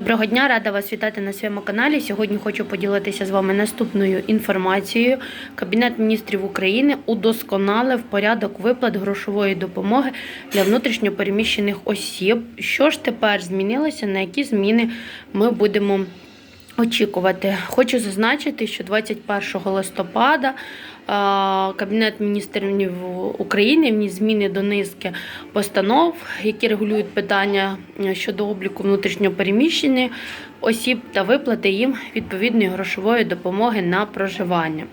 Доброго дня, рада вас вітати на своєму каналі. Сьогодні хочу поділитися з вами наступною інформацією. Кабінет міністрів України удосконалив порядок виплат грошової допомоги для внутрішньопереміщених осіб. Що ж тепер змінилося? На які зміни ми будемо очікувати? Хочу зазначити, що 21 листопада. Кабінет міністрів України вніс зміни до низки постанов, які регулюють питання е, щодо обліку внутрішньопереміщених осіб та виплати їм відповідної грошової допомоги на проживання.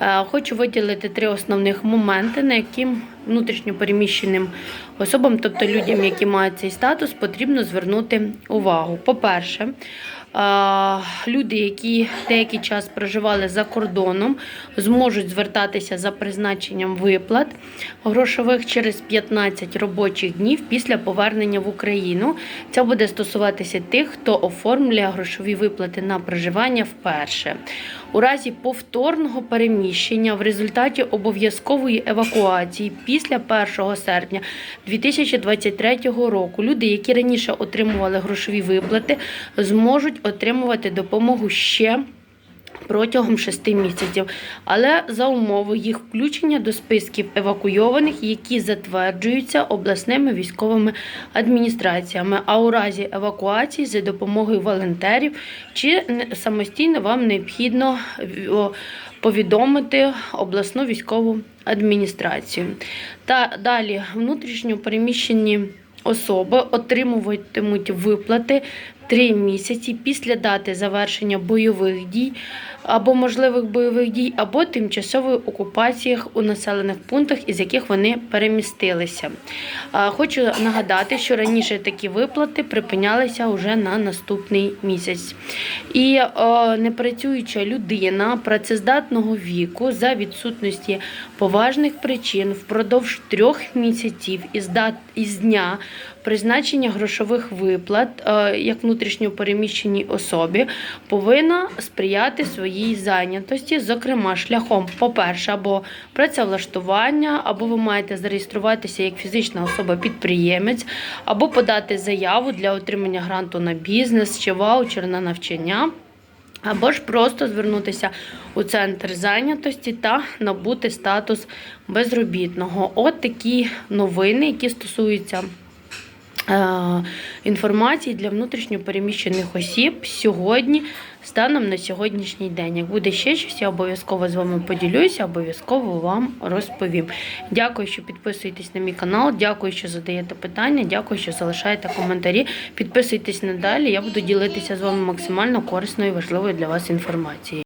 Е, Хочу виділити три основних моменти, на які внутрішньопереміщеним особам, тобто людям, які мають цей статус, потрібно звернути увагу. По-перше, а, Люди, які деякий час проживали за кордоном, зможуть звертатися за призначенням виплат грошових через 15 робочих днів після повернення в Україну. Це буде стосуватися тих, хто оформлює грошові виплати на проживання вперше. У разі повторного переміщення в результаті обов'язкової евакуації після 1 серпня 2023 року люди, які раніше отримували грошові виплати, зможуть отримувати допомогу ще. Протягом шести місяців, але за умови їх включення до списків евакуйованих, які затверджуються обласними військовими адміністраціями. А у разі евакуації за допомогою волонтерів чи самостійно вам необхідно повідомити обласну військову адміністрацію. Та далі внутрішньо переміщені особи отримуватимуть виплати три місяці після дати завершення бойових дій або можливих бойових дій, або тимчасової окупації у населених пунктах, із яких вони перемістилися. Хочу нагадати, що раніше такі виплати припинялися вже на наступний місяць. І непрацююча людина працездатного віку за відсутності поважних причин впродовж трьох місяців із, дат, із дня призначення грошових виплат е, як внутрішньо переміщеній особі повинна сприяти своїй зайнятості, зокрема шляхом, по-перше, або працевлаштування, або ви маєте зареєструватися як фізична особа-підприємець, або подати заяву для отримання гранту на бізнес чи ваучер на навчання. Або ж просто звернутися у центр зайнятості та набути статус безробітного. От такі новини, які стосуються інформації для внутрішньопереміщених осіб сьогодні, станом на сьогоднішній день. Як буде ще щось, я обов'язково з вами поділюся, обов'язково вам розповім. Дякую, що підписуєтесь на мій канал. Дякую, що задаєте питання. Дякую, що залишаєте коментарі. Підписуйтесь надалі. Я буду ділитися з вами максимально корисною і важливою для вас інформацією.